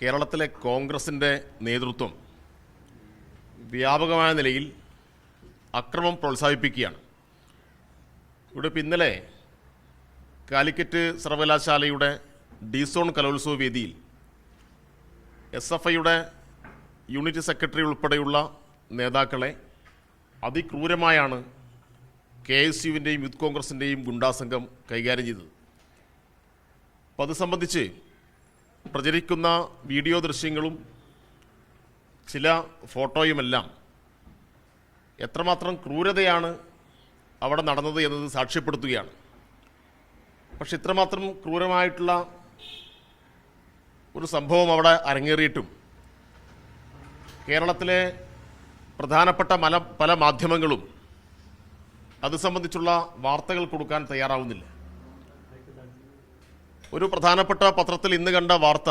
കേരളത്തിലെ കോൺഗ്രസിന്റെ നേതൃത്വം വ്യാപകമായ നിലയിൽ അക്രമം പ്രോത്സാഹിപ്പിക്കുകയാണ്. ഇവിടെ ഇന്നലെ കാലിക്കറ്റ് സർവകലാശാലയുടെ ഡിസോൺ കലോത്സവ വേദിയിൽ എസ് എഫ് ഐയുടെ യൂണിറ്റ് സെക്രട്ടറി ഉൾപ്പെടെയുള്ള നേതാക്കളെ അതിക്രൂരമായാണ് കെ എസ് യുവിന്റെയും യൂത്ത് കോൺഗ്രസിന്റെയും ഗുണ്ടാസംഘം കൈകാര്യം ചെയ്തത്. അപ്പം അത് സംബന്ധിച്ച് പ്രചരിക്കുന്ന വീഡിയോ ദൃശ്യങ്ങളും ചില ഫോട്ടോയുമെല്ലാം എത്രമാത്രം ക്രൂരതയാണ് അവിടെ നടന്നത് എന്നത് സാക്ഷ്യപ്പെടുത്തുകയാണ്. പക്ഷെ ഇത്രമാത്രം ക്രൂരമായിട്ടുള്ള ഒരു സംഭവം അവിടെ അരങ്ങേറിയിട്ടും കേരളത്തിലെ പ്രധാനപ്പെട്ട മല പല മാധ്യമങ്ങളും അത് സംബന്ധിച്ചുള്ള വാർത്തകൾ കൊടുക്കാൻ തയ്യാറാവുന്നില്ല. ഒരു പ്രധാനപ്പെട്ട പത്രത്തിൽ ഇന്ന് കണ്ട വാർത്ത.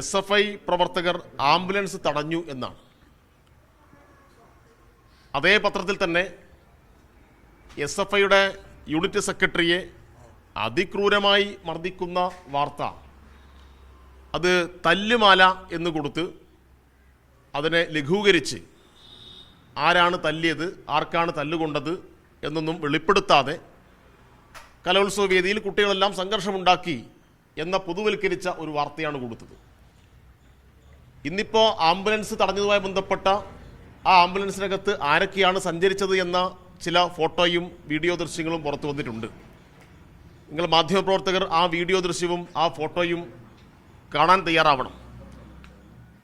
എസ് എഫ് ഐ പ്രവർത്തകർ ആംബുലൻസ് തടഞ്ഞു എന്നാണ്. അതേ പത്രത്തിൽ തന്നെ എസ് എഫ് ഐയുടെ യൂണിറ്റ് സെക്രട്ടറിയെ അതിക്രൂരമായി മർദ്ദിക്കുന്ന വാർത്ത. അത് തല്ലുമാല എന്ന് കൊടുത്ത് അതിനെ ലഘൂകരിച്ച് ആരാണ് തല്ലിയത് ആർക്കാണ് തല്ലുകൊണ്ടത് എന്നൊന്നും വെളിപ്പെടുത്താതെ കലോത്സവ വേദിയിൽ കുട്ടികളെല്ലാം സംഘർഷമുണ്ടാക്കി എന്ന പൊതുവൽക്കരിച്ച ഒരു വാർത്തയാണ് കൊടുത്തത്. ഇന്നിപ്പോൾ ആംബുലൻസ് തടഞ്ഞതുമായി ബന്ധപ്പെട്ട ആ ആംബുലൻസിനകത്ത് ആരൊക്കെയാണ് സഞ്ചരിച്ചത് എന്ന ചില ഫോട്ടോയും വീഡിയോ ദൃശ്യങ്ങളും പുറത്തു വന്നിട്ടുണ്ട്. നിങ്ങൾ മാധ്യമപ്രവർത്തകർ ആ വീഡിയോ ദൃശ്യവും ആ ഫോട്ടോയും കാണാൻ തയ്യാറാവണം.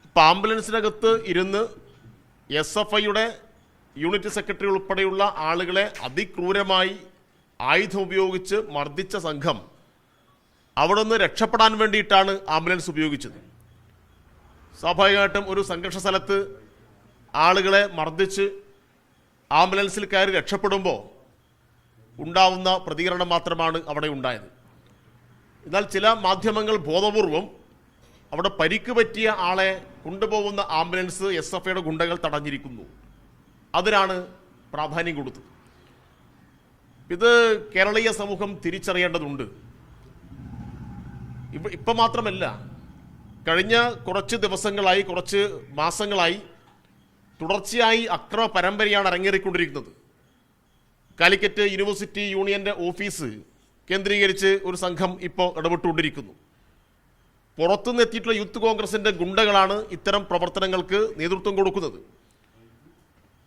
ഇപ്പം ആംബുലൻസിനകത്ത് ഇരുന്ന് എസ് എഫ് ഐയുടെ യൂണിറ്റ് സെക്രട്ടറി ഉൾപ്പെടെയുള്ള ആളുകളെ അതിക്രൂരമായി ആയുധം ഉപയോഗിച്ച് മർദ്ദിച്ച സംഘം അവിടെ നിന്ന് രക്ഷപ്പെടാൻ വേണ്ടിയിട്ടാണ് ആംബുലൻസ് ഉപയോഗിച്ചത്. സ്വാഭാവികമായിട്ടും ഒരു സംഘർഷ സ്ഥലത്ത് ആളുകളെ മർദ്ദിച്ച് ആംബുലൻസിൽ കയറി രക്ഷപ്പെടുമ്പോൾ ഉണ്ടാവുന്ന പ്രതികരണം മാത്രമാണ് അവിടെ ഉണ്ടായത്. എന്നാൽ ചില മാധ്യമങ്ങൾ ബോധപൂർവം അവിടെ പരിക്ക് പറ്റിയ ആളെ കൊണ്ടുപോകുന്ന ആംബുലൻസ് എസ് എഫ് ഐയുടെ ഗുണ്ടകൾ തടഞ്ഞിരിക്കുന്നു. അതിനാണ് പ്രാധാന്യം കൊടുത്തത്. ഇത് കേരളീയ സമൂഹം തിരിച്ചറിയേണ്ടതുണ്ട്. ഇപ്പ ഇപ്പം മാത്രമല്ല കഴിഞ്ഞ കുറച്ച് ദിവസങ്ങളായി കുറച്ച് മാസങ്ങളായി തുടർച്ചയായി അക്രമ പരമ്പരയാണ് അരങ്ങേറിക്കൊണ്ടിരിക്കുന്നത്. കാലിക്കറ്റ് യൂണിവേഴ്സിറ്റി യൂണിയന്റെ ഓഫീസ് കേന്ദ്രീകരിച്ച് ഒരു സംഘം ഇപ്പോൾ ഇടപെട്ടുകൊണ്ടിരിക്കുന്നു. പുറത്തുനിന്ന് എത്തിയിട്ടുള്ള യൂത്ത് കോൺഗ്രസിന്റെ ഗുണ്ടകളാണ് ഇത്തരം പ്രവർത്തനങ്ങൾക്ക് നേതൃത്വം കൊടുക്കുന്നത്.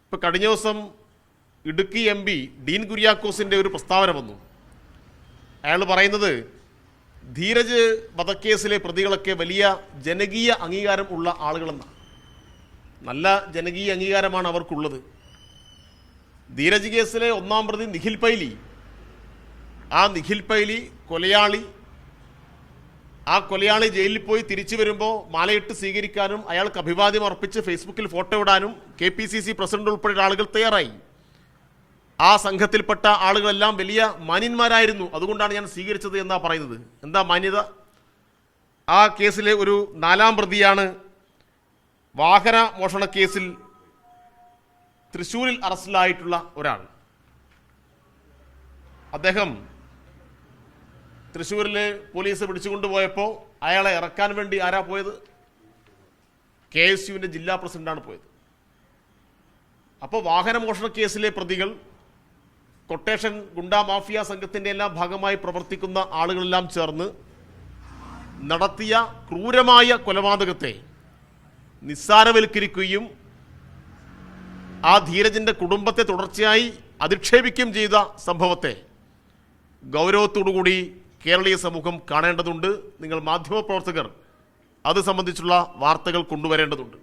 ഇപ്പൊ കഴിഞ്ഞ ദിവസം ഇടുക്കി എം പി ഡീൻ കുര്യാക്കോസിന്റെ ഒരു പ്രസ്താവന വന്നു. അയാൾ പറയുന്നത് ധീരജ് വധക്കേസിലെ പ്രതികളൊക്കെ വലിയ ജനകീയ അംഗീകാരം ഉള്ള ആളുകളെന്നാണ്. നല്ല ജനകീയ അംഗീകാരമാണ് അവർക്കുള്ളത്. ധീരജ് കേസിലെ ഒന്നാം പ്രതി നിഖിൽ പൈലി. ആ നിഖിൽ പൈലി കൊലയാളി. ആ കൊലയാളി ജയിലിൽ പോയി തിരിച്ചു വരുമ്പോൾ മാലയിട്ട് സ്വീകരിക്കാനും അയാൾക്ക് അഭിവാദ്യം അർപ്പിച്ച് ഫേസ്ബുക്കിൽ ഫോട്ടോ ഇടാനും K P C C president ഉൾപ്പെടെയുള്ള ആളുകൾ തയ്യാറായി. ആ സംഘത്തിൽപ്പെട്ട ആളുകളെല്ലാം വലിയ മാന്യന്മാരായിരുന്നു. അതുകൊണ്ടാണ് ഞാൻ സ്വീകരിച്ചത് എന്നാ പറയുന്നത്. എന്താ മാന്യത? ആ കേസിലെ ഒരു നാലാം പ്രതിയാണ് വാഹന മോഷണ കേസിൽ തൃശ്ശൂരിൽ അറസ്റ്റിലായിട്ടുള്ള ഒരാൾ. അദ്ദേഹം തൃശ്ശൂരിലെ പോലീസ് പിടിച്ചുകൊണ്ടുപോയപ്പോൾ അയാളെ ഇറക്കാൻ വേണ്ടി ആരാ പോയത്? കെ എസ് യുവിന്റെ ജില്ലാ പ്രസിഡന്റാണ് പോയത്. അപ്പോൾ വാഹനമോഷണ കേസിലെ പ്രതികൾ കൊട്ടേഷൻ ഗുണ്ട മാഫിയ സംഘത്തിന്റെ എല്ലാം ഭാഗമായി പ്രവർത്തിക്കുന്ന ആളുകളെല്ലാം ചേർന്ന് നടത്തിയ ക്രൂരമായ കൊലപാതകത്തെ നിസ്സാരവൽക്കരിക്കുകയും ആ ധീരജിന്റെ കുടുംബത്തെ തുടർച്ചയായി അധിക്ഷേപിക്കുകയും ചെയ്ത സംഭവത്തെ ഗൗരവത്തോടുകൂടി കേരളീയ സമൂഹം കാണേണ്ടതുണ്ട്. നിങ്ങൾ മാധ്യമപ്രവർത്തകർ അത് സംബന്ധിച്ചുള്ള വാർത്തകൾ കൊണ്ടുവരേണ്ടതുണ്ട്.